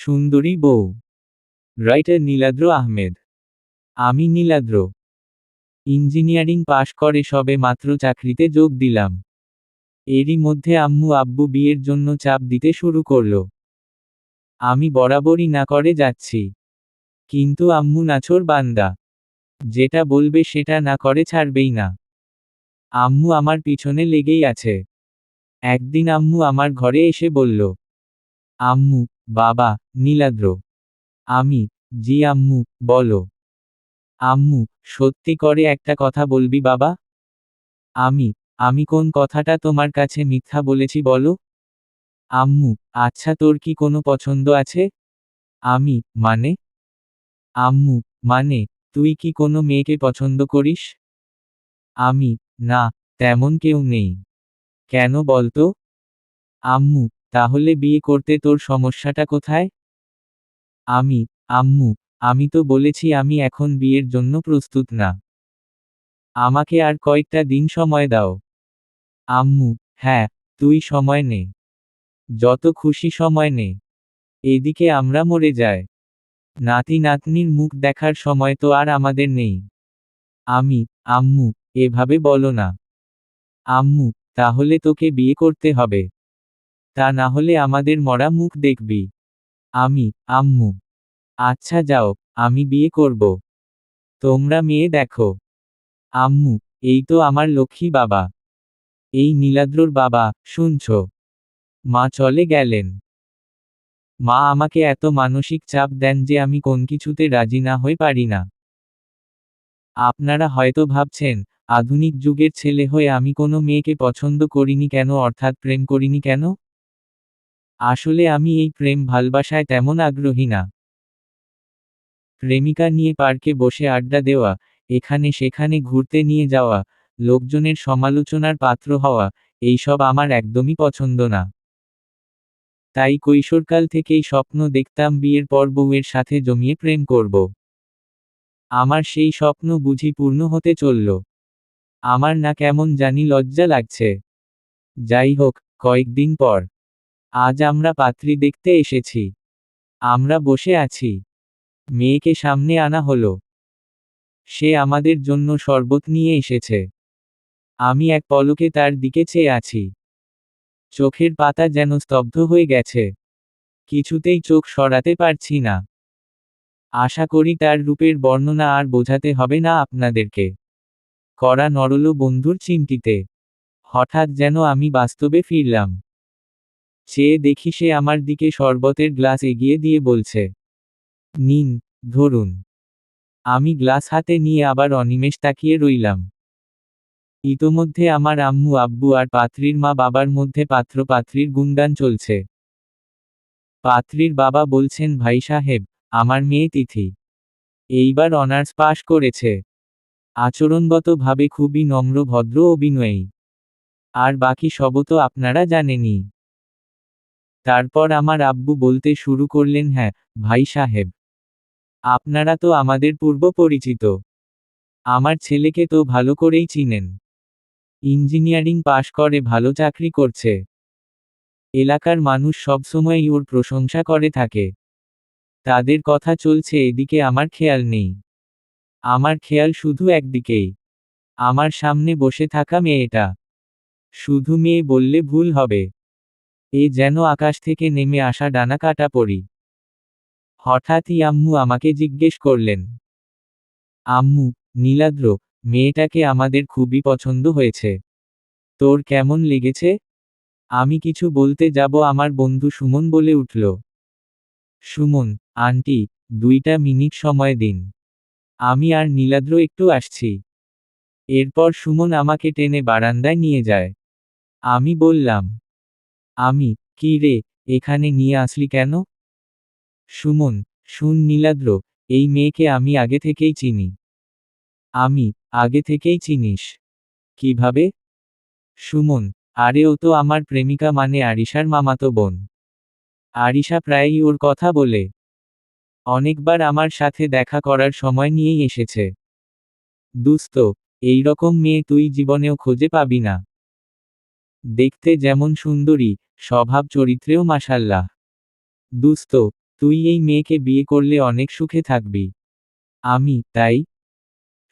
সুন্দরী বউ। রাইটার নীলাদ্র আহমেদ। আমি নীলাদ্র। ইঞ্জিনিয়ারিং পাশ করে সবে মাত্র চাকরিতে যোগ দিলাম। এরই মধ্যে আম্মু আব্বু বিয়ের জন্য চাপ দিতে শুরু করল। আমি বরাবরই না করে যাচ্ছি। কিন্তু আম্মু নাছোর বান্দা। যেটা বলবে সেটা না করে ছাড়বেই না। আম্মু আমার পিছনে লেগেই আছে। একদিন আম্মু আমার ঘরে এসে বলল, আম্মু বাবা, নীলাদ্র। আমি, জি আম্মু, বলো। আম্মু, সত্যি করে একটা কথা বলবি বাবা? আমি আমি কোন কথাটা তোমার কাছে মিথ্যা বলেছি বলো? আম্মু আচ্ছা তোর কি কোনো পছন্দ আছে? আমি মানে? আম্মু মানে তুই কি কোনো মেয়েকে পছন্দ করিস? আমি, না, তেমন কেউ নেই। কেন বলতো? আম্মু তাহলে বিয়ে করতে তোর সমস্যাটা কোথায়? আমি, আম্মু, আমি তো বলেছি আমি এখন বিয়ের জন্য প্রস্তুত না। আমাকে আর কয়েকটা দিন সময় দাও। আম্মু হ্যাঁ তুই সময় নে। যত খুশি সময় নে। এদিকে আমরা মরে যায় নাতি নাতনির মুখ দেখার সময় তো আর আমাদের নেই। আমি, আম্মু, এভাবে বলো না। আম্মু, তাহলে তোকে বিয়ে করতে হবে। তা না হলে আমাদের মরা মুখ দেখবি। আমি, আম্মু। আচ্ছা যাও, আমি বিয়ে করব। তোমরা মেয়ে দেখো। আম্মু, এই তো আমার লক্ষ্মী বাবা। এই নীলাদ্রর বাবা, শুনছ? মা চলে গেলেন। মা আমাকে এত মানসিক চাপ দেন যে আমি কোন কিছুতে রাজি না হয়ে পারি না। আপনারা হয়তো ভাবছেন, আধুনিক যুগের ছেলে হয়ে আমি কোনো মেয়েকে পছন্দ করিনি কেন, অর্থাৎ প্রেম করিনি কেন? আসলে আমি এই প্রেম ভালবাসায় তেমন আগ্রহী না। প্রেমিকা নিয়ে পার্কে বসে আড্ডা দেওয়া, এখানে সেখানে ঘুরতে নিয়ে যাওয়া, লোকজনের সমালোচনার পাত্র হওয়া, এইসব আমার একদমই পছন্দ না। তাই কৈশোরকাল থেকেই স্বপ্ন দেখতাম বিয়ের পর বউয়ের সাথে জমিয়ে প্রেম করব। আমার সেই স্বপ্ন বুঝি পূর্ণ হতে চলল। আমার না কেমন জানি লজ্জা লাগছে। যাই হোক, কয়েকদিন পর। আজ আমরা পাত্রী দেখতে এসেছি। আমরা বসে আছি। মেয়েকে সামনে আনা হলো। সে আমাদের জন্য শরবত নিয়ে এসেছে। আমি এক পলকে তার দিকে চেয়ে আছি। চোখের পাতা যেন স্তব্ধ হয়ে গেছে। কিছুতেই চোখ সরাতে পারছি না। আশা করি তার রূপের বর্ণনা আর বোঝাতে হবে না আপনাদেরকে। করা নরল বন্ধুর চিন্তিতে। হঠাৎ যেন আমি বাস্তবে ফিরলাম। চেয়ে দেখি সে আমার দিকে শরবতের গ্লাস এগিয়ে দিয়ে বলছে, নিন, ধরুন। আমি গ্লাস হাতে নিয়ে আবার অনিমেষ তাকিয়ে রইলাম। ইতোমধ্যে আমার আম্মু, আব্বু আর পাত্রীর মা বাবার মধ্যে পাত্র পাত্রীর গুণগান চলছে। পাত্রীর বাবা বলছেন, ভাই সাহেব, আমার মেয়ে তিথি। এইবার অনার্স পাশ করেছে। আচরণগতভাবে খুবই নম্র, ভদ্র অভিনয়ী আর বাকি সবও তো আপনারা জানেনই। তারপর আমার আব্বু বলতে শুরু করলেন হ্যাঁ ভাই সাহেব। আপনারা তো আমাদের পূর্ব পরিচিত। আমার ছেলেকে তো ভালো করেই চিনেন। ইঞ্জিনিয়ারিং পাশ করে ভালো চাকরি করছে। এলাকার মানুষ সবসময়ই ওর প্রশংসা করে থাকে। তাদের কথা চলছে, এদিকে আমার খেয়াল নেই। আমার খেয়াল শুধু একদিকেই। আমার সামনে বসে থাকা মেয়েটা। শুধু মেয়ে বললে ভুল হবে। এ যেন আকাশ থেকে নেমে আসা ডানা কাটা পড়ি হঠাৎই আম্মু আমাকে জিজ্ঞেস করলেন। আম্মু, নীলাদ্র, মেয়েটাকে আমাদের খুবই পছন্দ হয়েছে। তোর কেমন লেগেছে? আমি কিছু বলতে যাব আমার বন্ধু সুমন বলে উঠল। সুমন, আন্টি, দুইটা মিনিট সময় দিন। আমি আর নীলাদ্র একটু আসছি। এরপর সুমন আমাকে টেনে বারান্দায় নিয়ে যায়। আমি বললাম আমি, কি রে, এখানে নিয়ে আসলি কেন? সুমন, শুন নীলাদ্র, এই মেয়েকে আমি আগে থেকেই চিনি। আমি, আগে থেকেই চিনিস। কীভাবে? সুমন, আরে ও তো আমার প্রেমিকা মানে আরিশার মামাতো বোন। আরিশা প্রায়ই ওর কথা বলে। অনেকবার আমার সাথে দেখা করার সময় নিয়েই এসেছে। দুস্ত, এই রকম মেয়ে তুই জীবনেও খোঁজে পাবি না। দেখতে যেমন সুন্দরী, স্বভাব চরিত্রেও মাসাল্লাহ দুস্ত, তুই এই মেয়েকে বিয়ে করলে অনেক সুখে থাকবি। আমি, তাই?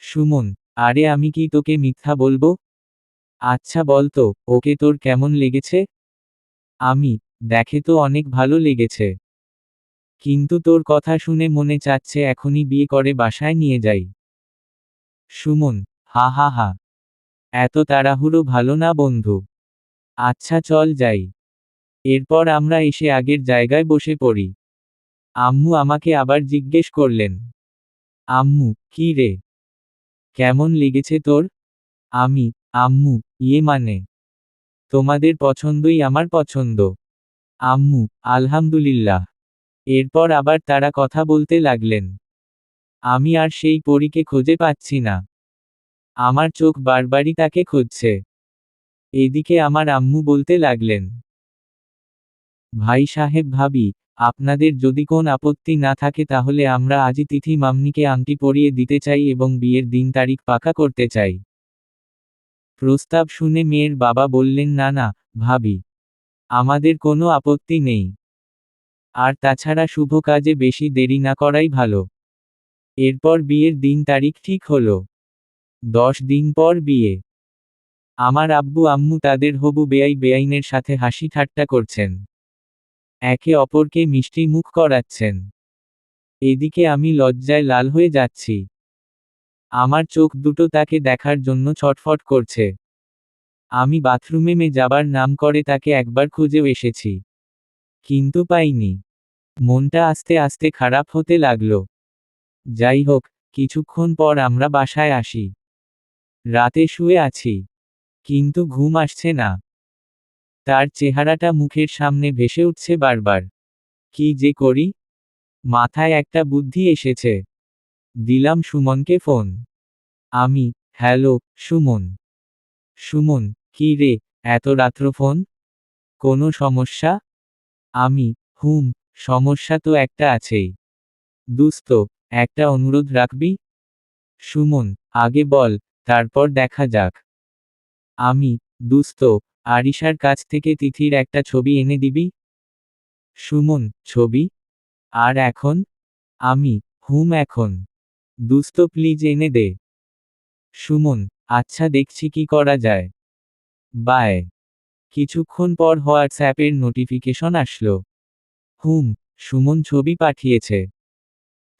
সুমন, আরে আমি কি তোকে মিথ্যা বলব? আচ্ছা বলতো ওকে তোর কেমন লেগেছে? আমি, দেখে তো অনেক ভালো লেগেছে। কিন্তু তোর কথা শুনে মনে চাচ্ছে এখনই বিয়ে করে বাসায় নিয়ে যাই। সুমন, হা হা হা। এত তাড়াহুড়ো ভালো না বন্ধু। আচ্ছা চল যাই। এরপর আমরা এসে আগের জায়গায় বসে পড়ি। আম্মু আমাকে আবার জিজ্ঞেস করলেন, আম্মু, কি রে? কেমন লেগেছে তোর? আমি, আম্মু ইয়ে মানে তোমাদের পছন্দই আমার পছন্দ। আম্মু, আলহামদুলিল্লাহ। এরপর আবার তারা কথা বলতে লাগলেন, আমি আর সেই পরীকে খুঁজে পাচ্ছি না। আমার চোখ বারবারই তাকে খুঁজছে। এদিকে আমার আম্মু বলতে লাগলেন, ভাই সাহেব ভাবি, আপনাদের যদি কোন আপত্তি না থাকে তাহলে আমরা আজই তিথি মামনিকে আংটি পরিয়ে দিতে চাই এবং বিয়ের দিন তারিখ পাকা করতে চাই। প্রস্তাব শুনে মেয়ের বাবা বললেন, না না, ভাবি, আমাদের কোনো আপত্তি নেই। আর তাছাড়া শুভ কাজে বেশি দেরি না করাই ভালো। এরপর বিয়ের দিন তারিখ ঠিক হলো। দশ দিন পর বিয়ে। আমার আব্বু আম্মু তাদের হবু বেআই বেআইনের সাথে হাসি ঠাট্টা করছেন। একে অপরকে মিষ্টি মুখ করাচ্ছেন। এদিকে আমি লজ্জায় লাল হয়ে যাচ্ছি। আমার চোখ দুটো তাকে দেখার জন্য ছটফট করছে। আমি বাথরুমে মে যাবার নাম করে তাকে একবার খুঁজেও এসেছি। কিন্তু পাইনি। মনটা আস্তে আস্তে খারাপ হতে লাগল। যাই হোক, কিছুক্ষণ পর আমরা বাসায় আসি। রাতে শুয়ে আছি। কিন্তু ঘুম আসছে না। তার চেহারাটা মুখের সামনে ভেসে উঠছে বারবার। কি যে করি? মাথায় একটা বুদ্ধি এসেছে। দিলাম সুমনকে ফোন। আমি, হ্যালো, সুমন। সুমন, কি রে, এত রাত্র ফোন? কোনো সমস্যা? আমি, হুম, সমস্যা তো একটা আছেই। দুস্ত, একটা অনুরোধ রাখবি? সুমন, আগে বল, তারপর দেখা যাক। আমি দুস্ত আরিশার কাছ থেকে তিথির একটা ছবি এনে দিবি? সুমন, ছবি? আর এখন? আমি, হুম এখন। দুস্ত প্লিজ এনে দে। সুমন আচ্ছা দেখছি কি করা যায়। বায় কিছুক্ষণ পর হোয়াটসঅ্যাপের নোটিফিকেশন আসলো। হুম, সুমন ছবি পাঠিয়েছে।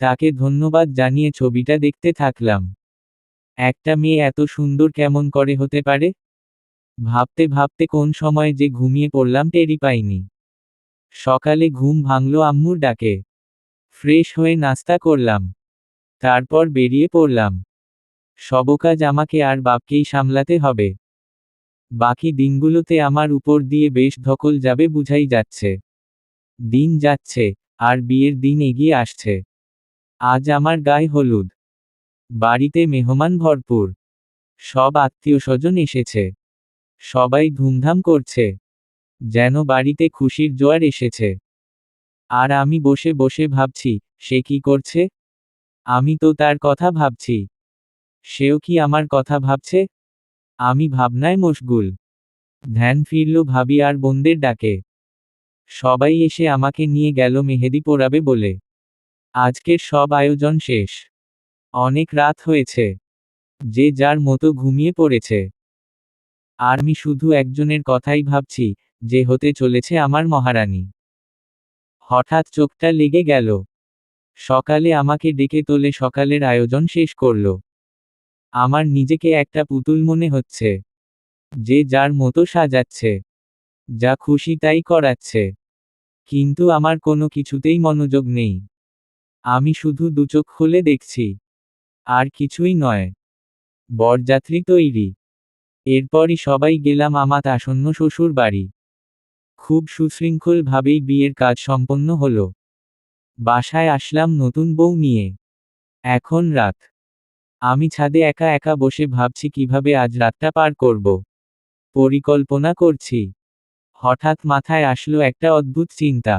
তাকে ধন্যবাদ জানিয়ে ছবিটা দেখতে থাকলাম। একটা মেয়ে এত সুন্দর কেমন করে হতে পারে? ভাবতে ভাবতে কোন সময় যে ঘুমিয়ে পড়লাম টেরি পাইনি। সকালে ঘুম ভাঙল আম্মুর ডাকে। ফ্রেশ হয়ে নাস্তা করলাম। তারপর বেরিয়ে পড়লাম। সবকাজ আমাকে আর বাপকেই সামলাতে হবে। বাকি দিনগুলোতে আমার উপর দিয়ে বেশ ধকল যাবে বুঝাই যাচ্ছে। দিন যাচ্ছে, আর বিয়ের দিন এগিয়ে আসছে। আজ আমার গায়ে হলুদ। বাড়িতে মেহমান ভরপুর। সব আত্মীয় স্বজন এসেছে। সবাই ধুমধাম করছে। যেন বাড়িতে খুশির জোয়ার এসেছে। আর আমি বসে বসে ভাবছি, সে কি করছে? আমি তো তার কথা ভাবছি। সেও কি আমার কথা ভাবছে? আমি ভাবনায় মশগুল। ধ্যান ফিরল ভাবি আর বোনদের ডাকে। সবাই এসে আমাকে নিয়ে গেল মেহেদি পোড়াবে বলে। আজকের সব আয়োজন শেষ। অনেক রাত হয়েছে। যে যার মতো ঘুমিয়ে পড়েছে। আর আমি শুধু একজনের কথাই ভাবছি, যে হতে চলেছে আমার মহারানী। হঠাৎ চোখটা লেগে গেল। সকালে আমাকে ডেকে তোলে সকালের আয়োজন শেষ করল। আমার নিজেকে একটা পুতুল মনে হচ্ছে। যে যার মতো সাজাচ্ছে। যা খুশি তাই করাচ্ছে। কিন্তু আমার কোনো কিছুতেই মনোযোগ নেই। আমি শুধু দুচোখ খুলে দেখছি। আর কিছুই নয়। বরযাত্রী তৈরি। এরপরই সবাই গেলাম আমাত আসন্ন শ্বশুর বাড়ি। খুব সুশৃঙ্খলভাবেই বিয়ের কাজ সম্পন্ন হল। বাসায় আসলাম নতুন বউ নিয়ে। এখন রাত। আমি ছাদে একা একা বসে ভাবছি কীভাবে আজ রাতটা পার করব। পরিকল্পনা করছি। হঠাৎ মাথায় আসলো একটা অদ্ভুত চিন্তা।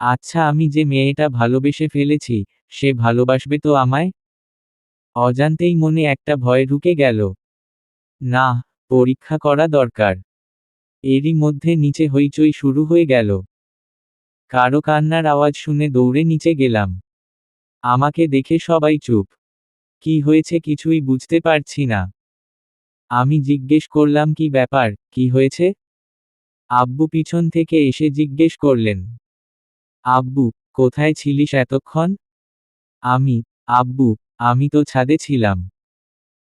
আচ্ছা আমি যে মেয়েটা ভালোবেসে ফেলেছি, সে ভালোবাসবে তো আমায়? অজান্তেই মনে একটা ভয় ঢুকে গেল। না, পরীক্ষা করা দরকার। এরই মধ্যে নিচে হইচই শুরু হয়ে গেল। কারও কান্নার আওয়াজ শুনে দৌড়ে নিচে গেলাম। আমাকে দেখে সবাই চুপ। কি হয়েছে কিছুই বুঝতে পারছি না। আমি জিজ্ঞেস করলাম, কি ব্যাপার? কি হয়েছে? আব্বু পিছন থেকে এসে জিজ্ঞেস করলেন, আব্বু, কোথায় ছিলিস এতক্ষণ? আমি, আব্বু, আমি তো ছাদে ছিলাম।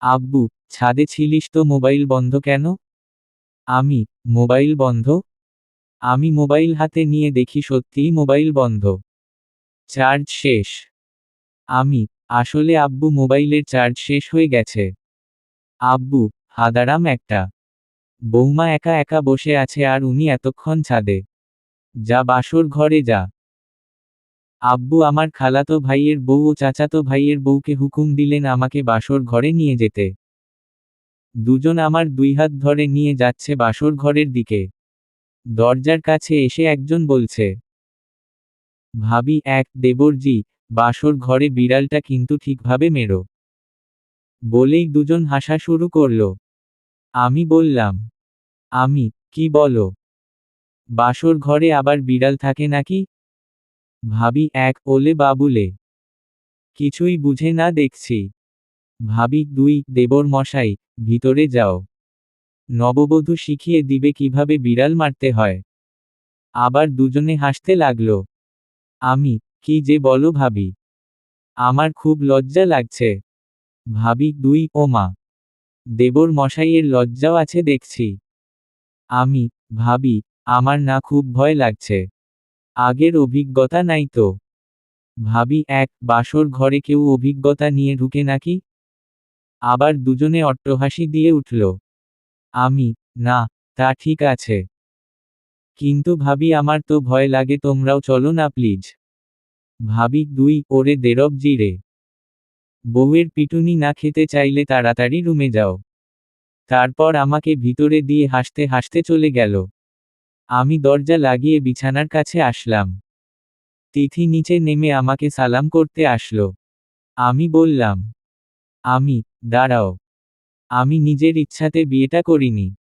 আব্বু ছাদে ছিলিস তো মোবাইল বন্ধ কেন? আমি, মোবাইল বন্ধ? আমি মোবাইল হাতে নিয়ে দেখি সত্যিই মোবাইল বন্ধ। চার্জ শেষ। আমি, আসলে আব্বু মোবাইলের চার্জ শেষ হয়ে গেছে। আব্বু, হাদারাম একটা। বৌমা একা একা বসে আছে আর উনি এতক্ষণ ছাদে। যা বাসর ঘরে যা। আব্বু আমার খালাতো ভাইয়ের বউ ও চাচাতো ভাইয়ের বউকে হুকুম দিলেন আমাকে বাসর ঘরে নিয়ে যেতে। দুজন আমার দুই হাত ধরে নিয়ে যাচ্ছে বাসর ঘরের দিকে। দরজার কাছে এসে একজন বলছে, ভাবি, এক, দেবরজি, বাসর ঘরে বিড়ালটা কিন্তু ঠিকভাবে মেরো। বলেই দুজন হাসা শুরু করল। আমি বললাম, আমি, কি বলো? বাসর ঘরে আবার বিড়াল থাকে নাকি? ভাবি, এক, ওলে বাবুলে। কিছুই বুঝে না দেখছি। ভাবি, দুই, দেবর মশাই, ভিতরে যাও। নববধূ শিখিয়ে দিবে কীভাবে বিড়াল মারতে হয়। আবার দুজনে হাসতে লাগল। আমি, কি যে বলো ভাবি। আমার খুব লজ্জা লাগছে। ভাবি, দুই, ও মা। দেবর মশাইয়ের লজ্জাও আছে দেখছি। আমি, ভাবি, আমার না খুব ভয় লাগছে। আগের অভিজ্ঞতা নাই তো। ভাবি, এক, বাসর ঘরে কেউ অভিজ্ঞতা নিয়ে ঢুকে নাকি? আবার দুজনে অট্টহাসি দিয়ে উঠল। আমি, না, তা ঠিক আছে। কিন্তু ভাবি আমার তো ভয় লাগে তোমরাও চলো না প্লিজ। ভাবি দুই ওরে দেরব জিরে। বউয়ের পিটুনি না খেতে চাইলে তাড়াতাড়ি রুমে যাও। তারপর আমাকে ভিতরে দিয়ে হাসতে হাসতে চলে গেল। আমি দরজা লাগিয়ে বিছানার কাছে আসলাম। তিথি নিচে নেমে আমাকে সালাম করতে আসলো। আমি বললাম, আমি দাঁড়াও। আমি নিজের ইচ্ছাতে বিয়েটা করিনি।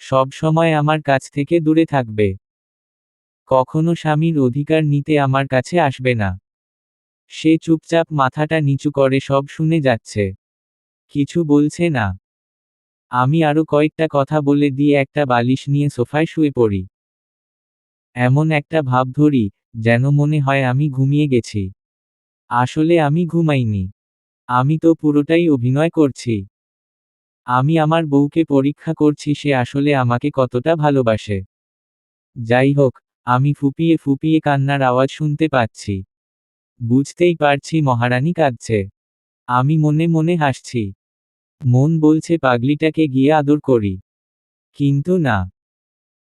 সব সময় আমার কাছ থেকে দূরে থাকবে। কখনো স্বামীর অধিকার নিতে আমার কাছে আসবে না। সে চুপচাপ মাথাটা নিচু করে সব শুনে যাচ্ছে। কিছু বলছে না। আমি আরও কয়েকটা কথা বলে দিয়ে একটা বালিশ নিয়ে সোফায় শুয়ে পড়ি। এমন একটা ভাব ধরি, যেন মনে হয় আমি ঘুমিয়ে গেছি। আসলে আমি ঘুমাইনি। আমি তো পুরোটাই অভিনয় করছি। আমি আমার বউকে পরীক্ষা করছি, সে আসলে আমাকে কতটা ভালোবাসে। যাই হোক, আমি ফুপিয়ে ফুপিয়ে কান্নার আওয়াজ শুনতে পাচ্ছি। বুঝতেই পারছি মহারানী কাঁদছে। আমি মনে মনে হাসছি। মন বলছে পাগলিটাকে গিয়ে আদর করি। কিন্তু না।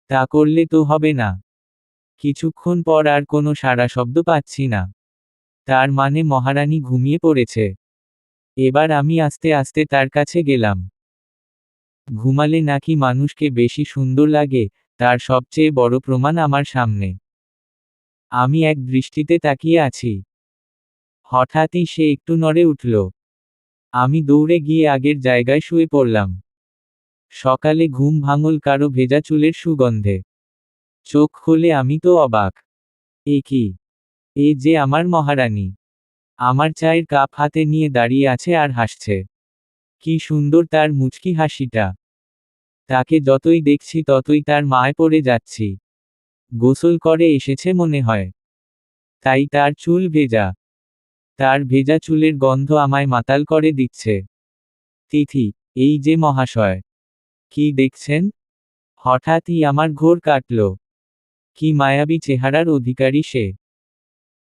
তা করলে তো হবে না। কিছুক্ষণ পর আর কোনো সারা শব্দ পাচ্ছি না। তার মানে মহারানী ঘুমিয়ে পড়েছে। এবার আমি আস্তে আস্তে তার কাছে গেলাম। ঘুমালে নাকি মানুষকে বেশি সুন্দর লাগে, তার সবচেয়ে বড় প্রমাণ আমার সামনে। আমি এক দৃষ্টিতে তাকিয়ে আছি। হঠাৎই সে একটু নড়ে উঠল। আমি দৌড়ে গিয়ে আগের জায়গায় শুয়ে পড়লাম। সকালে ঘুম ভাঙল কারও ভেজা চুলের সুগন্ধে। চোখ খুলে আমি তো অবাক। এ কি? এ যে আমার মহারানী। আমার চায়ের কাপ হাতে নিয়ে দাঁড়িয়ে আছে আর হাসছে। কি সুন্দর তার মুচকি হাসিটা। তাকে যতই দেখছি ততই তার মায় পড়ে যাচ্ছি। গোসল করে এসেছে মনে হয়। তাই তার চুল ভেজা। তার ভেজা চুলের গন্ধ আমায় মাতাল করে দিচ্ছে। তিথি, এই যে মহাশয়। কি দেখছেন? হঠাৎই আমার ঘোর কাটল। কি মায়াবী চেহারার অধিকারী সে।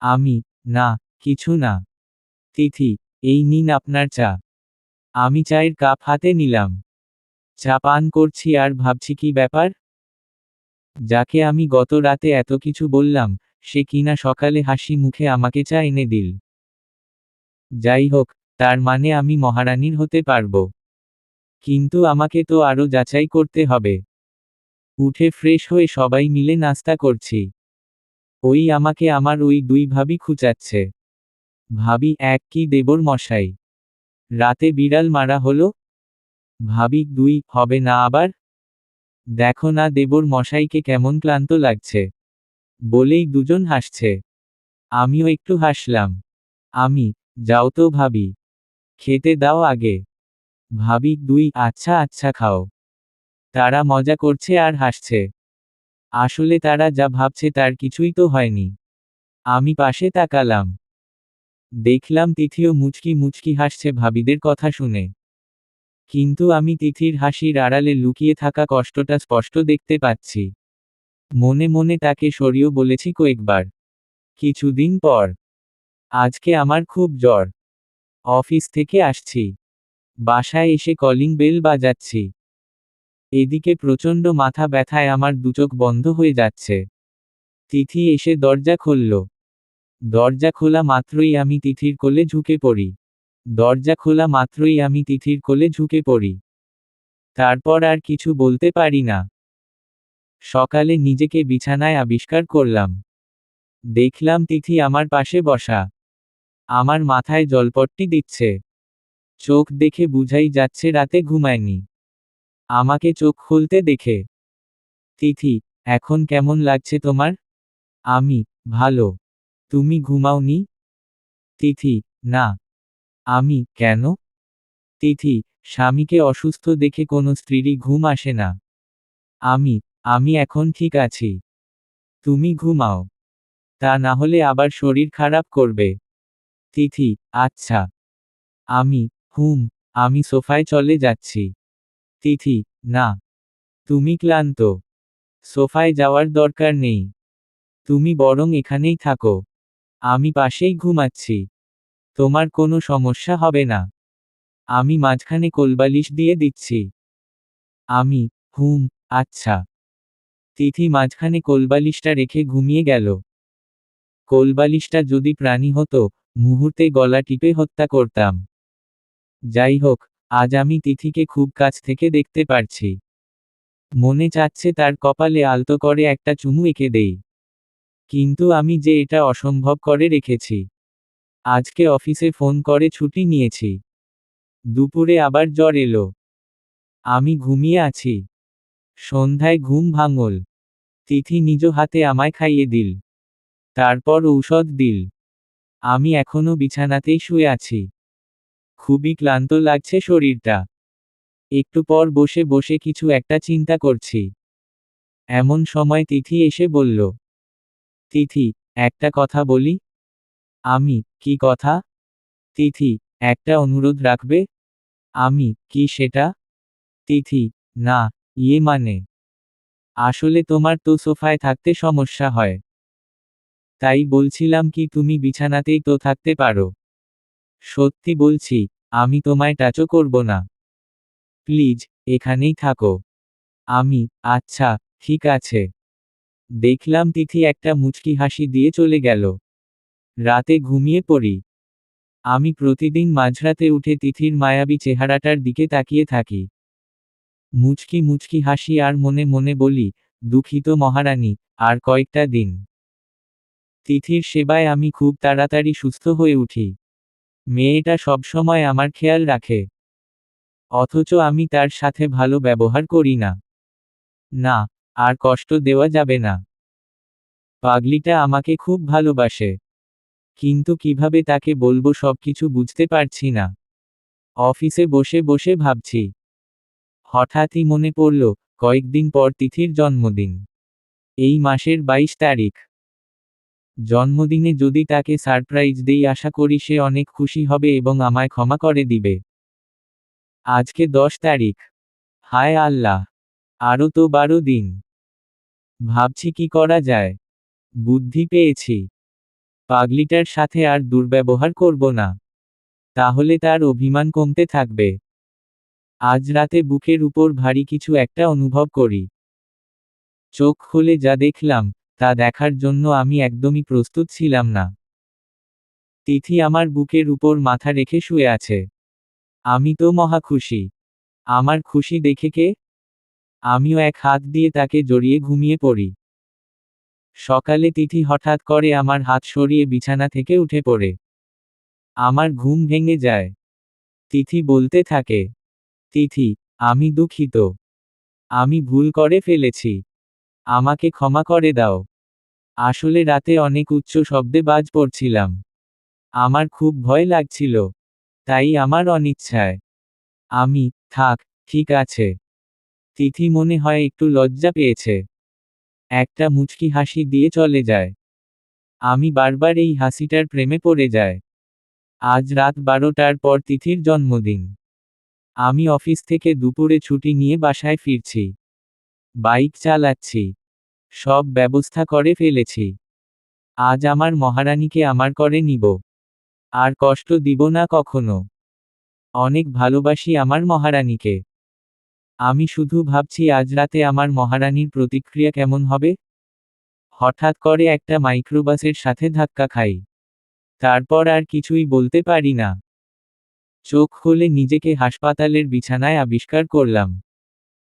আমি, না, কিছু না। তিথি, এই নিন আপনার চা। আমি চায়ের কাপ হাতে নিলাম। চা পান করছি আর ভাবছি কি ব্যাপার? যাকে আমি গত রাতে এত কিছু বললাম, সে কিনা সকালে হাসি মুখে আমাকে চা এনে দিল। যাই হোক, তার মানে আমি মহারানীর হতে পারব। কিন্তু আমাকে তো আরও যাচাই করতে হবে। উঠে ফ্রেশ হয়ে সবাই মিলে নাস্তা করছি। ওই আমাকে আমার ওই দুই ভাবি খুঁচাচ্ছে। ভাবি, এক কি দেবর মশাই? রাতে বিড়াল মারা হলো? ভাবি, দুই, হবে না আবার? দেখো না দেবর মশাইকে কেমন ক্লান্ত লাগছে। বলেই দুজন হাসছে। আমিও একটু হাসলাম। আমি, যাও তো ভাবি। খেতে দাও আগে। ভাবি, দুই আচ্ছা আচ্ছা খাও। তারা মজা করছে আর হাসছে। আসলে তারা যা ভাবছে তার কিছুই তো হয়নি। আমি পাশে তাকালাম। দেখলাম তিথিও মুচকি মুচকি হাসছে ভাবিদের কথা শুনে। কিন্তু আমি তিথির হাসির আড়ালে লুকিয়ে থাকা কষ্টটা স্পষ্ট দেখতে পাচ্ছি। মনে মনে তাকে সরিয়েও বলেছি কয়েকবার। কিছুদিন পর। আজকে আমার খুব জ্বর। অফিস থেকে আসছি। বাসায় এসে কলিং বেল বাজাচ্ছি। এদিকে প্রচণ্ড মাথা ব্যথায় আমার দুচোখ বন্ধ হয়ে যাচ্ছে। তিথি এসে দরজা খুলল। দরজা খোলা মাত্রই আমি তিথির কোলে ঝুঁকে পড়ি। দরজা খোলা মাত্রই আমি তিথির কোলে ঝুঁকে পড়ি। তারপর আর কিছু বলতে পারি না। সকালে নিজেকে বিছানায় আবিষ্কার করলাম। দেখলাম তিথি আমার পাশে বসা। আমার মাথায় জলপট্টি দিচ্ছে। চোখ দেখে বুঝাই যাচ্ছে রাতে ঘুমায়নি। আমাকে চোখ খুলতে দেখে। তিথি, এখন কেমন লাগছে তোমার? আমি, ভালো। তুমি ঘুমাওনি? তিথি, না। আমি, কেন? তিথি, স্বামীকে অসুস্থ দেখে কোনো স্ত্রীরই ঘুম আসে না। আমি আমি এখন ঠিক আছি। তুমি ঘুমাও। তা না হলে আবার শরীর খারাপ করবে। তিথি আচ্ছা। আমি, হুম, আমি সোফায় চলে যাচ্ছি। তিথি, না। তুমি ক্লান্ত। সোফায় যাওয়ার দরকার নেই। তুমি বরং এখানেই থাকো। আমি পাশেই ঘুমাচ্ছি। তোমার কোনো সমস্যা হবে না। আমি মাঝখানে কোলবালিশ দিয়ে দিচ্ছি। আমি, হুম আচ্ছা। তিথি মাঝখানে কোলবালিশটা রেখে ঘুমিয়ে গেল। কোলবালিশটা যদি প্রাণী হতো, মুহূর্তে গলা টিপে হত্যা করতাম। যাই হোক, আজ আমি তিথিকে খুব কাছ থেকে দেখতে পারছি। মনে চাচ্ছে তার কপালে আলতো করে একটা চুমু এঁকে দেই। কিন্তু আমি যে এটা অসম্ভব করে রেখেছি। আজকে অফিসে ফোন করে ছুটি নিয়েছি। দুপুরে আবার জ্বর এলো। আমি ঘুমিয়ে আছি। সন্ধ্যায় ঘুম ভাঙল। তিথি নিজ হাতে আমায় খাইয়ে দিল। তারপর ঔষধ দিল। আমি এখনও বিছানাতেই শুয়ে আছি। খুবই ক্লান্ত লাগছে শরীরটা। একটু পর বসে বসে কিছু একটা চিন্তা করছি। এমন সময় তিথি এসে বলল তিথি, একটা কথা বলি? আমি, কি কথা? তিথি, একটা অনুরোধ রাখবে? আমি, কি সেটা? তিথি, না ইয়ে মানে? আসলে তোমার তো সোফায় থাকতে সমস্যা হয়। তাই বলছিলাম কি তুমি বিছানাতেই তো থাকতে পারো। সত্যি বলছি, আমি তোমায় টাচও করব না। প্লিজ, এখানেই থাকো। আমি আচ্ছা ঠিক আছে। দেখলাম তিথি একটা মুচকি হাসি দিয়ে চলে গেল। রাতে ঘুমিয়ে পড়ি। আমি প্রতিদিন মাঝরাতে উঠে তিথির মায়াবী চেহারাটার দিকে তাকিয়ে থাকি। মুচকি মুচকি হাসি আর মনে মনে বলি, দুঃখিত মহারানী, আর কয়েকটা দিন। তিথির সেবায় আমি খুব তাড়াতাড়ি সুস্থ হয়ে উঠি। মেয়েটা সবসময় আমার খেয়াল রাখে। অথচ আমি তার সাথে ভালো ব্যবহার করি না। না আর কষ্ট দেওয়া যাবে না। পাগলিটা আমাকে খুব ভালোবাসে। কিন্তু কীভাবে তাকে বলব সবকিছু বুঝতে পারছি না। অফিসে বসে বসে ভাবছি। হঠাৎই মনে পড়ল, কয়েকদিন পর তিথির জন্মদিন। এই মাসের বাইশ তারিখ। জন্মদিনে যদি তাকে সারপ্রাইজ দেই আশা করি সে অনেক খুশি হবে এবং আমায় ক্ষমা করে দিবে। আজকে দশ তারিখ। হায় আল্লাহ। আরও তো বারো দিন। ভাবছি কি করা যায়। বুদ্ধি পেয়েছি। পাগলিটার সাথে আর দুর্ব্যবহার করব না। তাহলে তার অভিমান কমতে থাকবে। আজ রাতে বুকের উপর ভারী কিছু একটা অনুভব করি। চোখ খুলে যা দেখলাম, তা দেখার জন্য আমি একদমই প্রস্তুত ছিলাম না। তিথি আমার বুকের উপর মাথা রেখে শুয়ে আছে। আমি তো মহা খুশি। আমার খুশি দেখে কে? আমিও এক হাত দিয়ে তাকে জড়িয়ে ঘুমিয়ে পড়ি। সকালে তিথি হঠাৎ করে আমার হাত সরিয়ে বিছানা থেকে উঠে পড়ে। আমার ঘুম ভেঙে যায়। তিথি বলতে থাকে, তিথি, আমি দুঃখিত। আমি ভুল করে ফেলেছি। আমাকে ক্ষমা করে দাও। আসলে রাতে অনেক উচ্চ শব্দে বাজ পড়ছিলাম। আমার খুব ভয় লাগছিল। তাই আমার অনিচ্ছায়। আমি, থাক, ঠিক আছে। তিথি মনে হয় একটু লজ্জা পেয়েছে। একটা মুচকি হাসি দিয়ে চলে যায়। আমি বারবার এই হাসিটার প্রেমে পড়ে যায় আজ রাত বারোটার পর তিথির জন্মদিন। আমি অফিস থেকে দুপুরে ছুটি নিয়ে বাসায় ফিরছি। বাইক চালাচ্ছি। সব ব্যবস্থা করে ফেলেছি। আজ আমার মহারানীকে আমার করে নিব। আর কষ্ট দিব না কখনো। অনেক ভালোবাসি আমার মহারানীকে। আমি শুধু ভাবছি আজ রাতে আমার মহারানীর প্রতিক্রিয়া কেমন হবে? হঠাৎ করে একটা মাইক্রোবাসের সাথে ধাক্কা খাই। তারপর আর কিছুই বলতে পারি না। চোখ খুলে নিজেকে হাসপাতালের বিছানায় আবিষ্কার করলাম।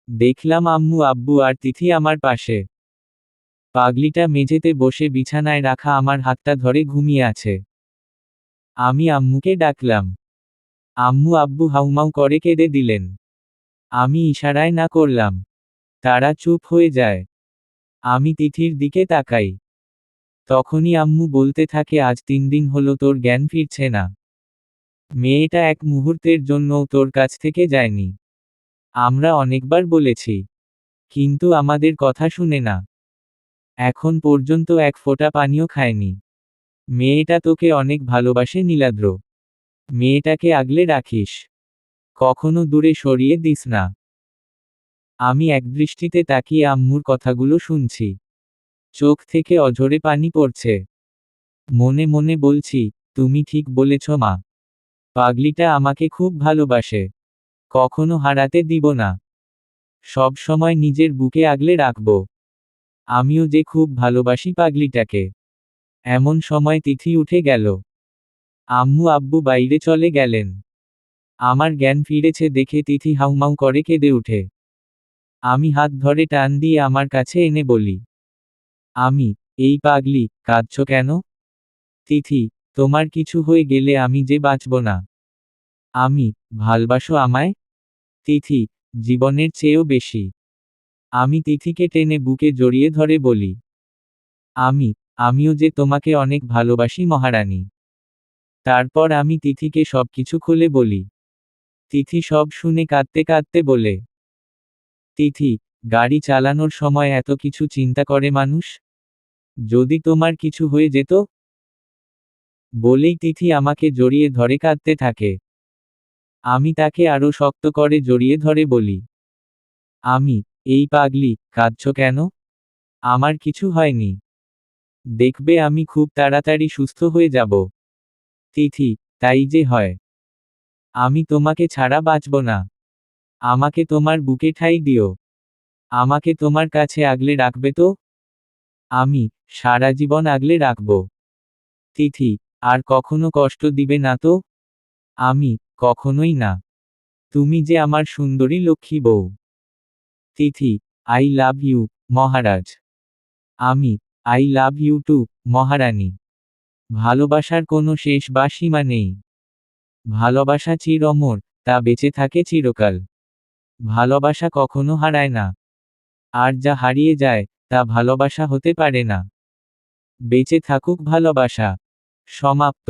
দেখলাম আম্মু, আব্বু আর তিথি আমার পাশে। পাগলিটা মেঝেতে বসে বিছানায় রাখা আমার হাতটা ধরে ঘুমিয়ে আছে। আমি আম্মুকে ডাকলাম। আম্মু, আব্বু হাউমাউ করে কেঁদে দিলেন। আমি ইশারায় না করলাম। তারা চুপ হয়ে যায়। আমি তিথির দিকে তাকাই। তখনই আম্মু বলতে থাকে, আজ তিন দিন হলো তোর জ্ঞান ফিরছে না। মেয়েটা এক মুহূর্তের জন্যও তোর কাছ থেকে যায়নি। আমরা অনেকবার বলেছি, কিন্তু আমাদের কথা শুনে না। এখন পর্যন্ত এক ফোঁটা পানিও খায়নি। মেয়েটা তোকে অনেক ভালোবাসে নীলাদ্র। মেয়েটাকে আগলে রাখিস। কখনো দূরে সরিয়ে দিস না। আমি একদৃষ্টিতে তাকিয়ে আম্মুর কথাগুলো শুনছি। চোখ থেকে অঝরে পানি পড়ছে। মনে মনে বলছি, তুমি ঠিক বলেছ মা। পাগলিটা আমাকে খুব ভালোবাসে। কখনো হারাতে দিব না। সব সময় নিজের বুকে আগলে রাখব। আমিও যে খুব ভালোবাসি পাগলিটাকে। এমন সময় তিথি উঠে গেল। আম্মু আব্বু বাইরে চলে গেলেন। আমার জ্ঞান ফিরেছে দেখে তিথি হাউমাউ করে কেঁদে উঠে আমি হাত ধরে টান দিয়ে আমার কাছে এনে বলি, আমি, এই পাগলি, কাঁদছ কেন? তিথি, তোমার কিছু হয়ে গেলে আমি যে বাঁচব না। আমি, ভালবাসো আমায়? তিথি, জীবনের চেয়েও বেশি। আমি তিথিকে টেনে বুকে জড়িয়ে ধরে বলি, আমি, আমিও যে তোমাকে অনেক ভালোবাসি মহারানী। তারপর আমি তিথিকে সবকিছু খুলে বলি তিথি সব শুনে কাঁদতে কাঁদতে বলে, তিথি, গাড়ি চালানোর সময় এত কিছু চিন্তা করে মানুষ? যদি তোমার কিছু হয়ে যেত? বলেই তিথি আমাকে জড়িয়ে ধরে কাঁদতে থাকে। আমি তাকে আরও শক্ত করে জড়িয়ে ধরে বলি, আমি, এই পাগলি, কাঁদছ কেন? আমার কিছু হয়নি। দেখবে আমি খুব তাড়াতাড়ি সুস্থ হয়ে যাব। তিথি, তাই যে হয়। আমি তোমাকে ছাড়া বাঁচব না। আমাকে তোমার বুকে ঠাই দিও। আমাকে তোমার কাছে আগলে রাখবে তো? আমি সারা জীবন আগলে রাখব। তিথি, আর কখনো কষ্ট দিবে না তো? আমি কখনোই না। তুমি যে আমার সুন্দরী লক্ষ্মী বউ। তিথি, আই লাভ ইউ, মহারাজ। আমি, আই লাভ ইউ টু, মহারানী। ভালোবাসার কোনো শেষ বা সীমা নেই। ভালোবাসা চির অমর তা বেঁচে থাকে চিরকাল। ভালোবাসা কখনো হারায় না। আর যা হারিয়ে যায়, তা ভালোবাসা হতে পারে না। বেঁচে থাকুক ভালোবাসা। সমাপ্ত।